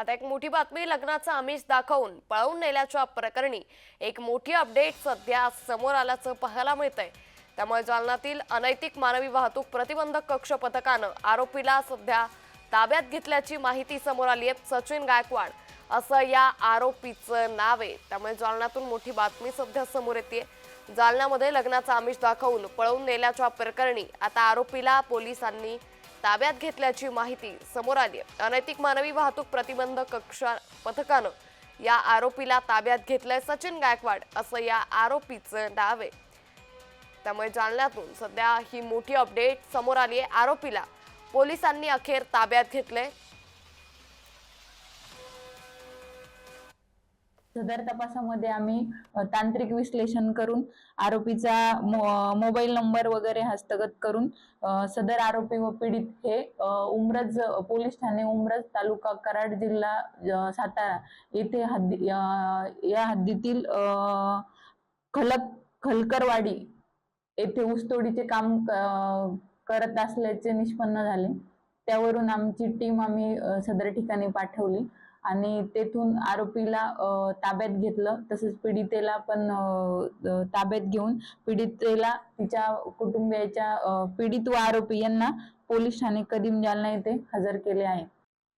आता एक मोठी बातमी लग्नाचं आमिष दाखवून पळवून नेल्याच्या प्रकरणी एक मोठी अपडेट सध्या समोर आल्याचं पाहायला मिळतंय. त्यामुळे जालन्यातील अनैतिक मानवी वाहतूक प्रतिबंधक कक्ष पथकानं आरोपीला सध्या ताब्यात घेतल्याची माहिती समोर आली आहे सचिन गायकवाड. असं या आरोपीचं नाव आहे. त्यामुळे जालन्यातून मोठी बातमी सध्या समोर येते जालन्यामध्ये लग्नाचा आमिष दाखवून पळवून नेल्याच्या प्रकरणी आता आरोपीला पोलिसांनी ताब्यात घेतल्याची माहिती समोर आली आहे. अनैतिक मानवी वाहतूक प्रतिबंध कक्षा पथकानं या आरोपीला ताब्यात घेतलंय सचिन गायकवाड असं या आरोपीचं नाव आहे. त्यामुळे जालन्यातून सध्या ही मोठी अपडेट समोर आली आहे. आरोपीला पोलिसांनी अखेर ताब्यात घेतलंय. सदर तपासामध्ये आम्ही तांत्रिक विश्लेषण करून आरोपीचा मोबाईल नंबर वगैरे हस्तगत करून सदर आरोपी व पीडित हे उमरज पोलीस ठाणे उमरज तालुका कराड जिल्हा सातारा येथे हद्दी या हद्दीतील खलक खलकरवाडी येथे ऊसतोडीचे काम करत असल्याचे निष्पन्न झाले. त्यावरून आमची टीम आम्ही सदर ठिकाणी पाठवली. आणि तेथून आरोपीला ताब्यात घेतलं. तसेच पीडितेला पण ताब्यात घेऊन पीडितेला तिच्या कुटुंबियाच्या पीडित व आरोपी यांना पोलीस ठाणे कदीम जालना येथे हजर केले आहे.